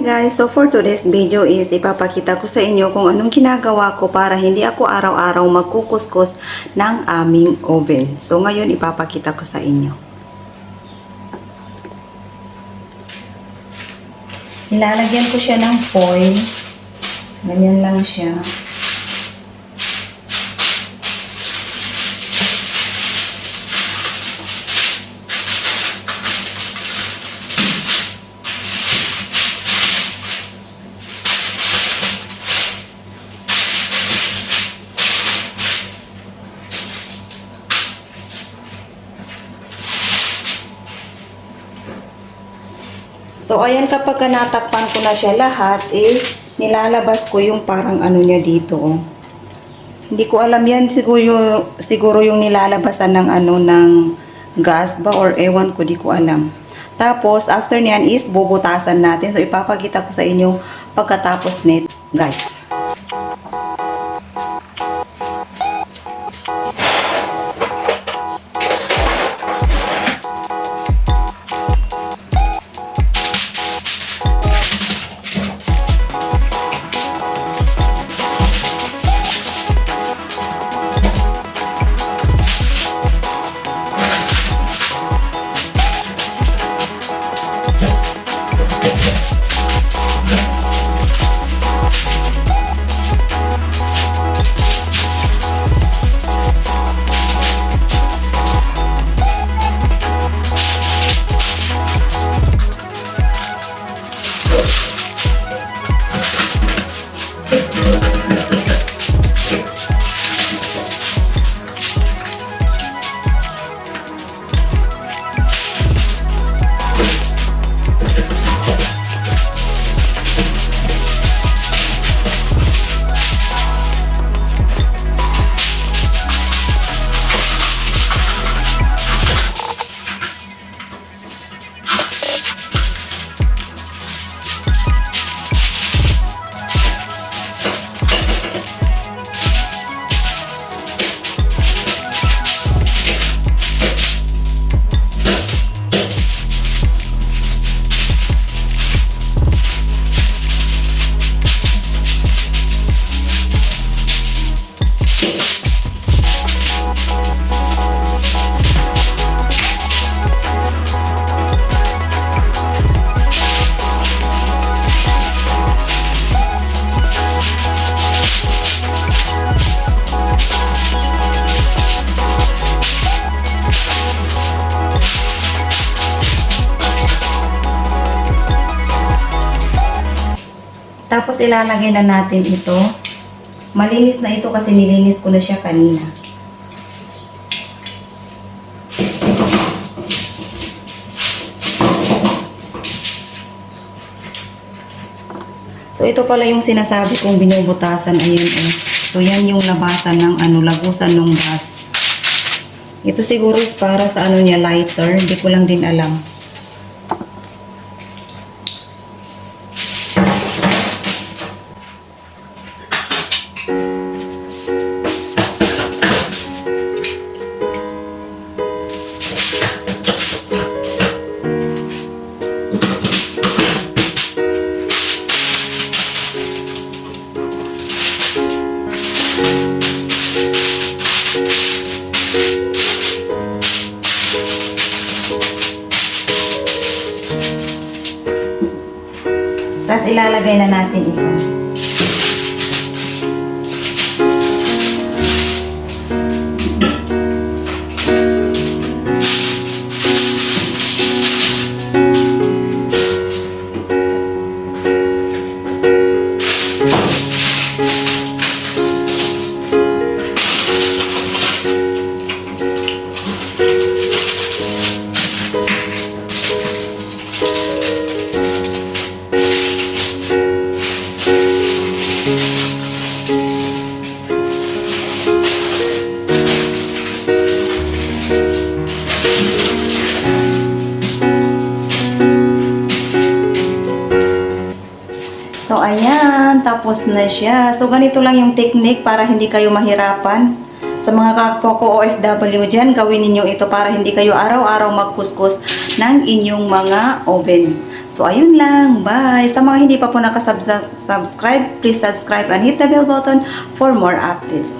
guys, so for today's video is ipapakita ko sa inyo kung anong ginagawa ko para hindi ako araw-araw magkukuskus ng aming oven. So ngayon ipapakita ko sa inyo. Nilalagyan ko siya ng foil. Ganyan lang siya. So, ayan kapag ka natakpan ko na siya lahat is nilalabas ko yung parang ano niya dito. Hindi ko alam yan siguro, siguro yung nilalabasan ng ano ng gas ba or ewan ko, di ko alam. Tapos, after niyan is bubutasan natin. So, ipapakita ko sa inyo pagkatapos net, guys. Tapos ilalagay na natin ito. Malinis na ito kasi nilinis ko na siya kanina. So ito pala yung sinasabi kong binubutasan. Ayan eh. So yan yung labasan ng ano, lagusan ng gas. Ito siguro para sa ano niya lighter. Hindi ko lang din alam. Tapos ilalagay na natin ito. Tapos na siya. So, ganito lang yung technique para hindi kayo mahirapan. Sa mga kapwa ko OFW dyan, gawin ninyo ito para hindi kayo araw-araw magkuskus ng inyong mga oven. So, ayun lang. Bye! Sa mga hindi pa po nakasubscribe, please subscribe and hit the bell button for more updates.